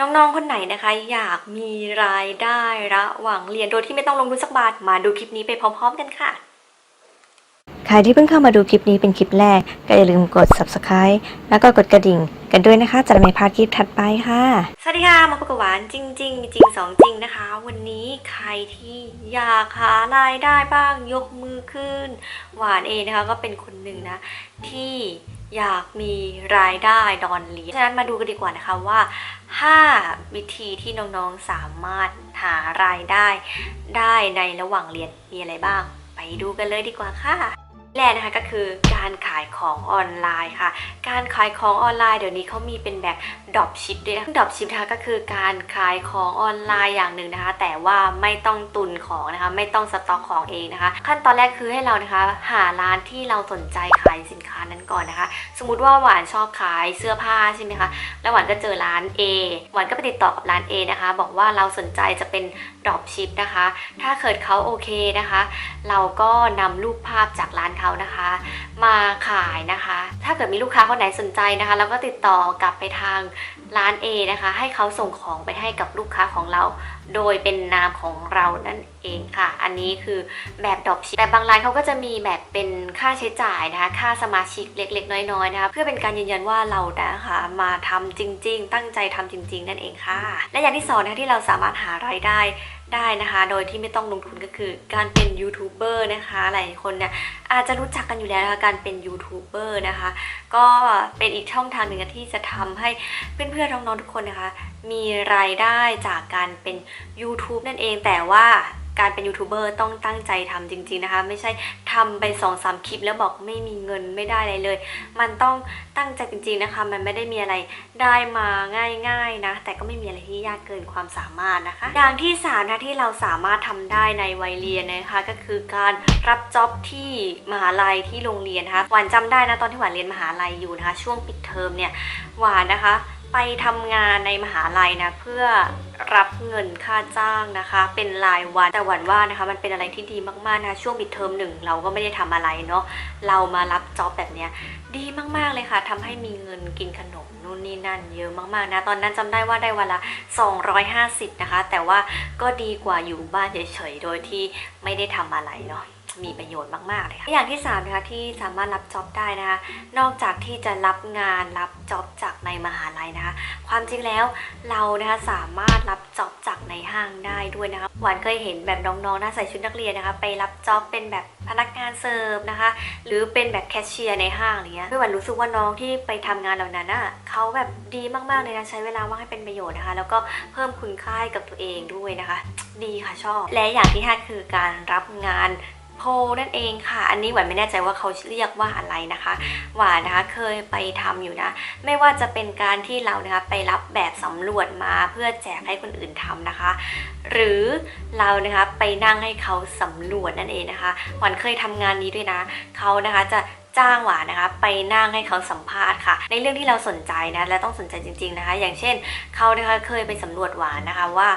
น้องๆ คนไหนนะคะ อยากมีรายได้ระหว่างเรียนโดยที่ไม่ต้องลงทุนสักบาทมาดูคลิปนี้ไปพร้อมๆกันค่ะ ใครที่เพิ่งเข้ามาดูคลิปนี้เป็นคลิปแรก ก็อย่าลืมกด subscribe แล้วก็กดกระดิ่ง กันด้วยนะคะ จะได้ไม่พลาดคลิปถัดไปค่ะ สวัสดีค่ะ มาพบกับหวานจริงๆมีจริงสองจริงนะคะ วันนี้ใครที่อยากหารายได้บ้างยกมือขึ้น หวานเองนะคะก็เป็นคนหนึ่งนะที่อยากมีรายได้ดอนเรียนฉะนั้นมาดูกันดีกว่านะคะว่า 5 วิธีที่น้องๆสามารถหารายได้ ได้ในระหว่างเรียนมีอะไรบ้าง ไปดูกันเลยดีกว่าค่ะแรกนะคะก็คือการขายของออนไลน์ค่ะ การขายของออนไลน์เดี๋ยวนี้เขามีเป็นแบบ ดรอปชิปด้วยนะดรอปชิปนะคะก็คือการขายของออนไลน์อย่างหนึ่งนะคะ แต่ว่าไม่ต้องตุนของนะคะ ไม่ต้องสต็อกของเองนะคะ ขั้นตอนแรกคือให้เรานะคะ หาร้านที่เราสนใจขายสินค้านั้นก่อนนะคะ สมมุติว่าหวานชอบขายเสื้อผ้าใช่ไหมคะแล้วหวานก็เจอร้าน A หวานก็ไปติดต่อกับร้าน A นะคะ บอกว่าเราสนใจจะเป็นดรอปชิปนะคะ ถ้าเกิดเขาโอเคนะคะ เราก็นำรูปภาพจากร้านเขานะคะ มาขายนะคะ ถ้าเกิดมีลูกค้าคนไหนสนใจนะคะเราก็ติดต่อกลับไปทางร้าน A นะคะ ให้เขาส่งของไปให้กับลูกค้าของเรา โดยเป็นนามของเรานั่นเองค่ะ อันนี้คือแบบดรอปชิปแต่บางร้านเขาก็จะมีแบบเป็นค่าใช้จ่ายนะคะ ค่าสมาชิกเล็ก ๆ น้อยๆนะคะ เพื่อเป็นการยืนยันว่าเรานะคะมาทำจริง ๆ ตั้งใจทำจริง ๆ นั่นเองค่ะ และอย่างที่สองนะคะที่เราสามารถหารายได้ได้นะคะ โดยที่ไม่ต้องลงทุนก็คือการเป็นยูทูบเบอร์นะคะ หลายคนเนี่ยอาจจะรู้จักกันอยู่แล้วนะคะการเป็นยูทูบเบอร์นะคะ ก็เป็นอีกช่องทางหนึ่งที่จะทำให้เพื่อนๆน้องๆทุกคนนะคะ มีรายได้จากการเป็น YouTube นั่นเองแต่ว่าการเป็นยูทูบเบอร์ต้องตั้งใจทำจริงๆนะคะ ไม่ใช่ทำไป2อสามคลิปแล้วบอกไม่มีเงินไม่ได้อะไรเลย มันต้องตั้งใจจริงๆนะคะ มันไม่ได้มีอะไรได้มาง่ายๆนะ แต่ก็ไม่มีอะไรที่ยากเกินความสามารถนะคะ อย่างที่สามนะที่เราสามารถทำได้ในวัยเรียนนะคะ ก็คือการรับจ็อบที่มหาลัยที่โรงเรียนนะคะหวานจำได้นะตอนที่หวานเรียนมหาลัยอยู่นะคะ ช่วงปิดเทอมเนี่ยหวานนะคะ ไปทำงานในมหาลัยนะเพื่อรับเงินค่าจ้างนะคะ เป็นรายวันแต่หวันว่านะคะ มันเป็นอะไรที่ดีมากๆนะคะช่วงปิดเทอมหนึ่งเราก็ไม่ได้ทำอะไรเนาะเรามารับจ็อบแบบเนี้ยดีมากๆเลยค่ะทำให้มีเงินกินขนมนู่นนี่นั่นเยอะมากๆนะตอนนั้นจำได้ว่าได้วันละ 250 นะคะ แต่ว่าก็ดีกว่าอยู่บ้านเฉยๆโดยที่ไม่ได้ทำอะไรเนาะ มีประโยชน์มากๆเลยค่ะอย่างที่3นะคะที่สามารถรับจ็อบได้นะคะนอกจากที่จะรับงานรับจ็อบจากในมหาลัยนะคะ ความจริงแล้วเรานะคะสามารถรับจ็อบจากในห้างได้ด้วยนะคะหวานเคยเห็นแบบน้องๆนะใส่ชุดนักเรียนนะคะ ไปรับจ็อบเป็นแบบพนักงานเสิร์ฟนะคะ หรือเป็นแบบแคชเชียร์ในห้างอะไรเงี้ยคือหวานรู้สึกว่าน้องที่ไปทำงานเหล่านั้นอะเขาแบบดีมากๆเลยนะใช้เวลาว่างให้เป็นประโยชน์นะคะ แล้วก็เพิ่มคุณค่าให้กับตัวเองด้วยนะคะ ดีค่ะชอบ และอย่างที่ห้าคือการรับงาน โพนั่นเองค่ะ อันนี้หวานไม่แน่ใจว่าเขาเรียกว่าอะไรนะคะ หวานนะคะเคยไปทำอยู่นะ ไม่ว่าจะเป็นการที่เรานะคะไปรับแบบสำรวจมาเพื่อแจกให้คนอื่นทำนะคะ หรือเรานะคะไปนั่งให้เขาสำรวจนั่นเองนะคะ หวานเคยทำงานนี้ด้วยนะ เขานะคะจะ จ้างหวานนะคะ ไปนั่งให้เขาสัมภาษณ์ค่ะ ในเรื่องที่เราสนใจนะและต้องสนใจจริง ๆนะคะ อย่างเช่นเขานะคะเคยไปสำรวจหวานนะคะว่า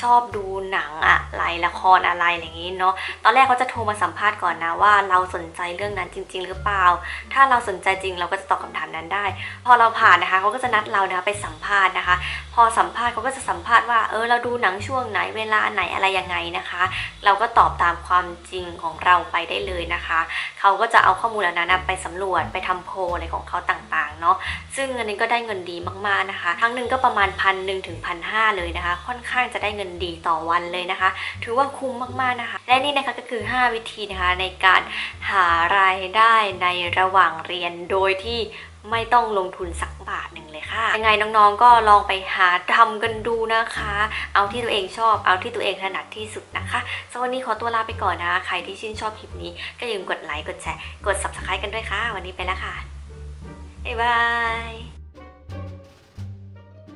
ชอบดูหนังอะไรละครอะไรอย่างนี้เนาะตอนแรกเขาจะโทรมาสัมภาษณ์ก่อนนะว่าเราสนใจเรื่องนั้นจริง ๆ หรือเปล่า ถ้าเราสนใจจริงเราก็จะตอบคำถามนั้นได้ พอเราผ่านนะคะเขาก็จะนัดเรานะคะไปสัมภาษณ์นะคะ พอสัมภาษณ์เขาก็จะสัมภาษณ์ว่าเออเราดูหนังช่วงไหนเวลาไหนอะไรยังไงนะคะ เราก็ตอบตามความจริงของเราไปได้เลยนะคะ เขาก็จะเอาข้อมูลเหล่านั้นไปสำรวจไปทำโพลอะไรของเขาต่างๆเนาะซึ่งอันนี้ก็ได้เงินดีมากๆนะคะครั้งหนึ่งก็ประมาณพันหนึ่งถึงพันห้าเลยนะคะ ค่อนข้างจะได้เงินดีต่อวันเลยนะคะ ถือว่าคุ้มมากๆนะคะ และนี่นะคะก็คือ 5 วิธีนะคะในการหารายได้ในระหว่างเรียนโดยที่ไม่ต้องลงทุนสัก บาทหนึ่งเลยค่ะ ยังไงน้องๆ ก็ลองไปหาทำกันดูนะคะ เอาที่ตัวเองชอบ เอาที่ตัวเองถนัดที่สุดนะคะสวันนี้ขอตัวลาไปก่อนนะคะใครที่ชื่นชอบคลิปนี้ ก็อย่าลืมกดไลค์ กดแชร์ กด subscribe กันด้วยค่ะ วันนี้ไปแล้วค่ะ บ๊ายบาย